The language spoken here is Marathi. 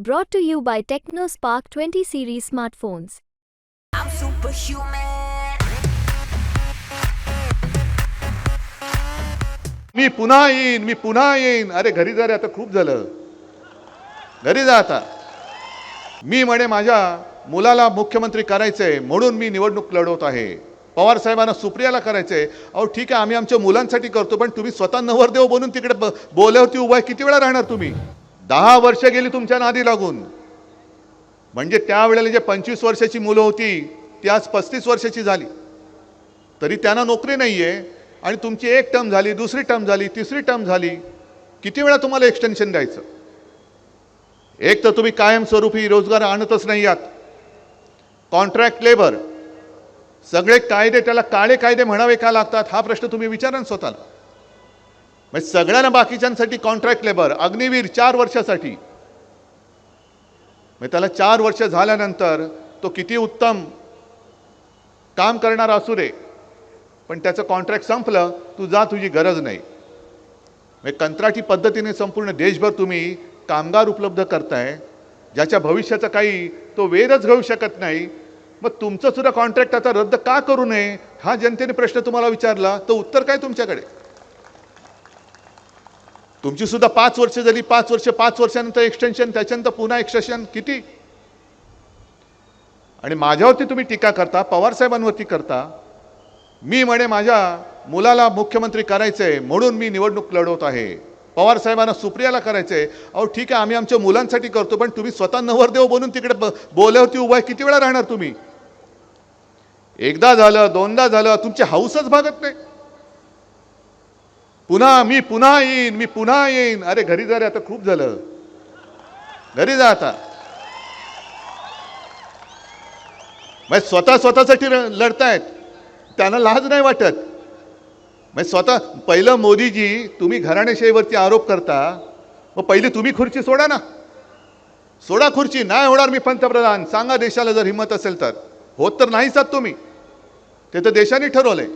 Brought to you by TechnoSpark 20 series smartphones. I'm superhuman. मी पुन्हा येईन मी पुन्हा येईन. अरे घरी जा रे आता खूप झालं. घरी जा आता. मी म्हणे माझ्या मुलाला मुख्यमंत्री करायचंय म्हणून मी निवडणूक लढवत आहे. पवार साहेबांना सुप्रियाला करायचंय अहो ठीक आहे आम्ही आमच्या मुलांसाठी करतो पण तुम्ही स्वतः नवरदेव बनून तिकडे ब- बोल्यावरती उभा किती वेळा राहणार तुम्ही? दहा वर्ष गेली तुमच्या नादी लागून. म्हणजे त्यावेळेला जे पंचवीस वर्षाची मुलं होती ती आज पस्तीस वर्षाची झाली. तरी त्यांना नोकरी नाही आहे आणि तुमची एक टर्म झाली दुसरी टर्म झाली तिसरी टर्म झाली. किती वेळा तुम्हाला एक्सटेन्शन द्यायचं? एक तर तुम्ही कायमस्वरूपी रोजगार आणतच नाही आहात. कॉन्ट्रॅक्ट लेबर सगळे कायदे त्याला काळे कायदे म्हणावे का लागतात? हा प्रश्न तुम्ही विचारा स्वतःला. म्हणजे सगळ्यांना बाकीच्यांसाठी कॉन्ट्रॅक्ट लेबर अग्निवीर चार वर्षासाठी. म्हणजे त्याला चार वर्ष झाल्यानंतर तो किती उत्तम काम करणारा असू दे पण त्याचं कॉन्ट्रॅक्ट संपलं तू जा तुझी गरज नाही. म्हणजे कंत्राटी पद्धतीने संपूर्ण देशभर तुम्ही कामगार उपलब्ध करताय ज्याच्या भविष्याचा काही तो वेधच घेऊ शकत नाही मग तुमचं सुद्धा कॉन्ट्रॅक्ट आता रद्द का करू नये हा जनतेने प्रश्न तुम्हाला विचारला तर उत्तर काय तुमच्याकडे? तुमची सुद्धा पाच वर्ष झाली पाच वर्ष पाच वर्षानंतर एक्सटेन्शन त्याच्यानंतर पुन्हा एक्सटेन्शन किती? आणि माझ्यावरती तुम्ही टीका करता पवार साहेबांवरती करता. मी म्हणे माझ्या मुलाला मुख्यमंत्री करायचंय म्हणून मी निवडणूक लढवत आहे. पवार साहेबांना सुप्रियाला करायचंय. अहो ठीक आहे आम्ही आमच्या मुलांसाठी करतो पण तुम्ही स्वतः नवरदेव बनून तिकडे ब- बोल्यावरती उभा आहे किती वेळा राहणार तुम्ही? एकदा झालं दोनदा झालं तुमची हाऊसच भागत नाही. पुन्हा मी पुन्हा येईन मी पुन्हा येईन. अरे घरी जा रे आता खूप झालं. घरी जा आता. म्हणजे स्वतः स्वतःसाठी लढतायत. त्यांना लाज नाही वाटत. म्हणजे स्वतः पहिलं मोदीजी तुम्ही घराणेशाहीवरती आरोप करता मग पहिली तुम्ही खुर्ची सोडा ना. सोडा खुर्ची नाही होणार मी पंतप्रधान. सांगा देशाला जर हिंमत असेल तर. होत तर नाहीच आहात तुम्ही. ते तर देशाने ठरवलंय.